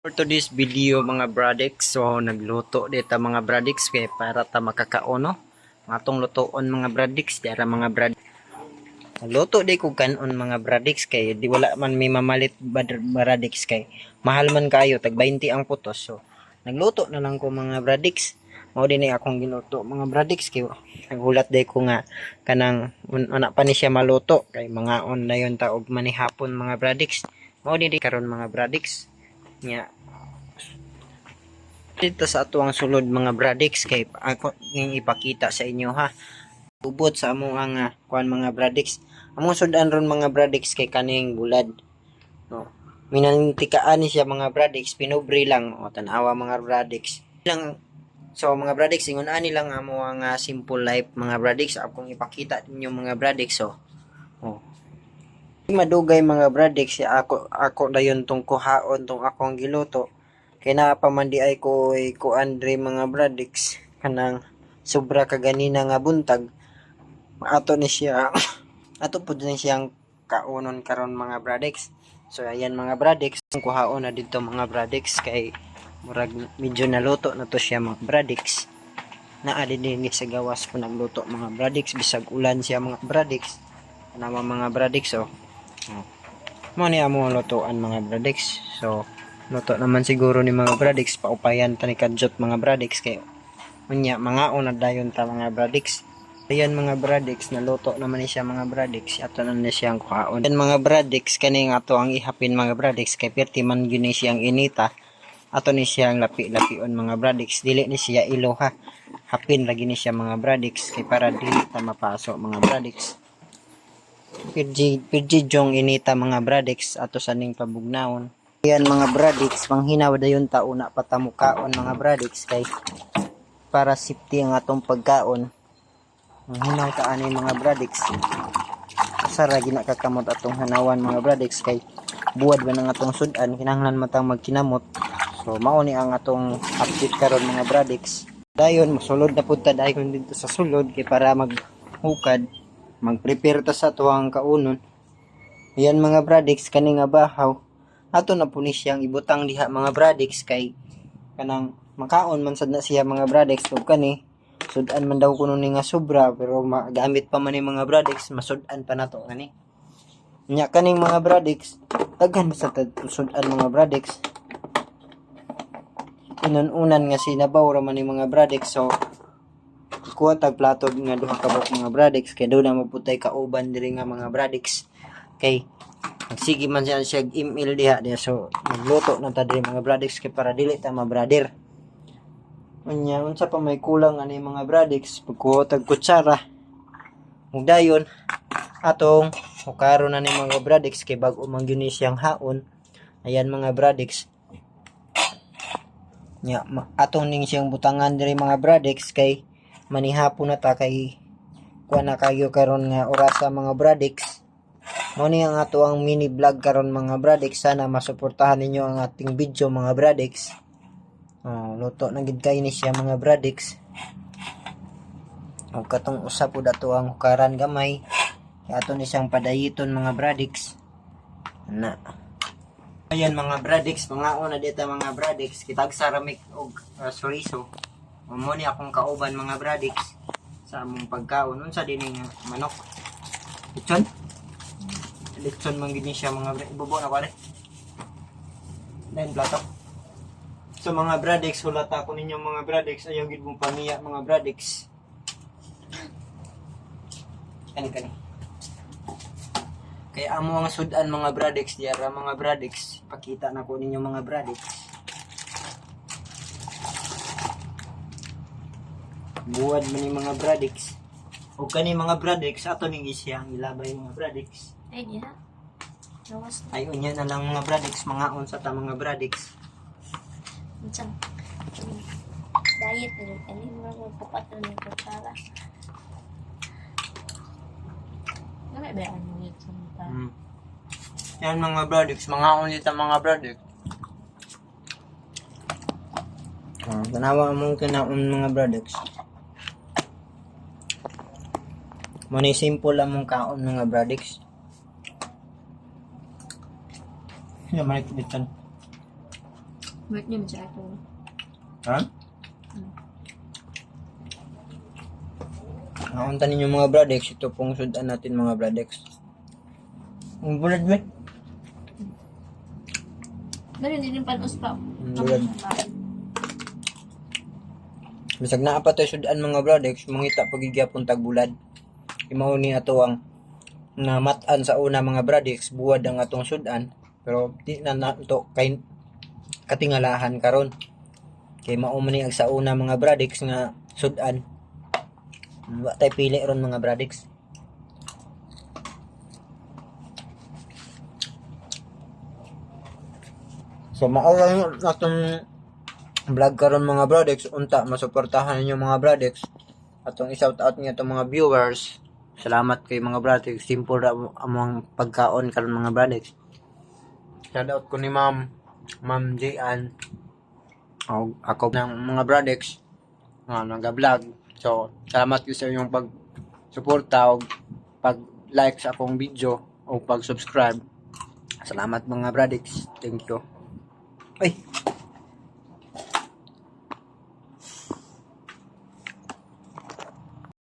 For today's video mga bradix, so nagluto dito mga bradix kay para ta makakaono. Matong lutoon mga bradix, dara mga brad. Nagluto di ko kanon mga bradix kay di wala man may mamalit bradix kay mahal man kayo tag 20 ang putos. So nagluto na lang ko mga bradix. Mao din ni akong ginuto mga bradix kay nagulat day ko nga kanang un- pa ni siya maluto kay mga on na yon ta og manihapon mga bradix. Mao din di karon mga bradix nya dito sa atuang sulod mga bradix kay ako ng ipakita sa inyo ha? Ubot sa among ang ah, kuan mga bradix. Among sudan ron mga bradix kay kaning bulad. No. Minantikaan ni siya mga bradix pinubri lang. O tanawa mga bradix. Lang so mga bradix ingon ani lang amo ang ah, simple life mga bradix. Akong ipakita ninyo mga bradix so oh madugay mga bradix ako ako dayon tong kuhaon tong akong giluto. Kay napamandi ay ko ay ko Andre mga bradix kanang sobra ka ganina nga buntag. Ato ni siya ato pud ni siyang kaunon karon mga bradix so ayan mga bradix kuhaon na dito mga bradix kay murag medyo naluto na to siya mga bradix naa din sa gawas po nagluto mga bradix bisag ulan siya mga bradix nama mga bradix oh mo ni amo lutuan mga bradix. So luto naman siguro ni mga bradix paupayan tani kadjot mga bradix kay unya mga una dayon ta mga bradix. Ayan mga bradix naluto naman ni siya mga bradix. Ato na ni siyang kuhaon. Yan mga bradix kani nga ato ang ihapin mga bradix kay perti man gyud ni siyang inita. Ato ni siyang lapi-lapion mga bradix. Dili ni siya iloha. Hapin lagi ni siya mga bradix kay para dili ta mapasok mga bradix Pirji, pirji jong inita mga bradix ato sa ning pabugnaon. Yan mga bradix, manghinaw dayon ta una patamukaon mga bradix kay para safety ang atong pagkaon. Manghinaw ta ani mga bradix. Sara gina atong hanawan mga bradix kay buwad ba ng atong sudan kinahanglan matang magkinamot. So mao ni ang atong update karon mga bradix. Dayon mosulod na pud ta dayon dito sa sulod kay para maghukad mag-prepare ta sa tuwang kaunon. Yan mga bradix kani nga bahaw. Ato na po ni siyang ibutang diha mga bradix kay kanang makaon man sad na siya mga bradix ug kani sudan man daw kuno ni nga sobra pero magamit pa man ni mga bradix masudan pa nato kani. Nya kaning mga bradix daghan sa sudan mga bradix. Inununan nga sinabaw ra man ni mga bradix so kuha tag plato nga duha ka buok mga bradix kay doon na maputay kauban diri nga mga bradix. Kay sige man siya siya email diha diha so magluto na ta diri mga bradix kay para dili ta mabrader unya unsa pa may kulang ani mga bradix pagkuha tag kutsara ug dayon atong hukaron na ni mga bradix kay bag-o man gyud siyang haon ayan mga bradix. Nya atong ning siyang butangan diri mga bradix kay manihapon na ta kay kuha na kayo karon nga orasa mga bradix mo ni ang ato ang mini vlog karon mga bradix sana masuportahan ninyo ang ating video mga bradix oh, luto na gid kay ni siya mga bradix o katong usa po dato ang hukaran gamay. Kay ato ni siyang padayiton mga bradix na. Ayan mga bradix mga una dito mga bradix kitag saramik og uh, suriso mo ni akong kauban mga bradix sa among pagkaon. Unsa din nga manok? Lechon? Lechon man gid ni siya mga bra- ibubo na ko ari then plato. So mga bradix hulata ko ninyo mga bradix. Ayaw gid mong pamiya mga bradix. Kani kani. Kaya amo ang sudan mga bradix diara mga bradix. Pakita na ko ninyo mga bradix buwad man yung mga bradix o kani mga bradix ato ning isiyang ilabay mga bradix Ay, di ha? Lawas na. ay unya na lang mga bradix mga unsa ta mga bradix Minsan. Diet na rin. Ano yung mga pupat na ng kutsara? Gamay ba ang ulit sa mata? mm. yan mga bradix mga ulit ta mga bradix Oh, tanawa mong kinaon mga bradix. Mani simple lang mong kaon mga bradix. Yan, malikit dito. Birthday mo sa ato. Ha? Nakunta ninyo mga bradex, ito pong sudan natin mga bradex. Ang bulad ba? Dali, hindi rin panos pa. Ang bulad. Bisag naa pa tayo sudan mga bradex, mangita pagigyapon tag bulad. Imauni ato ang nga matan sa una mga bradex, buwad ang atong sudan. Pero di na nato kay katingalahan karon. Kay maumani ang sa una mga bradex nga sudan. Wa tay pili ron mga bradex. So mao lang atong vlog karon mga bradex unta masuportahan ninyo mga bradex atong i-shout out niya mga viewers salamat kay mga bradex simple ra among pagkaon karon mga bradex shout out ko ni ma'am ma'am Jian o ako. Ng mga bradex nga naga-vlog so salamat ko sa inyong pag suporta o pag like sa akong video o pag subscribe salamat mga bradex thank you. Ay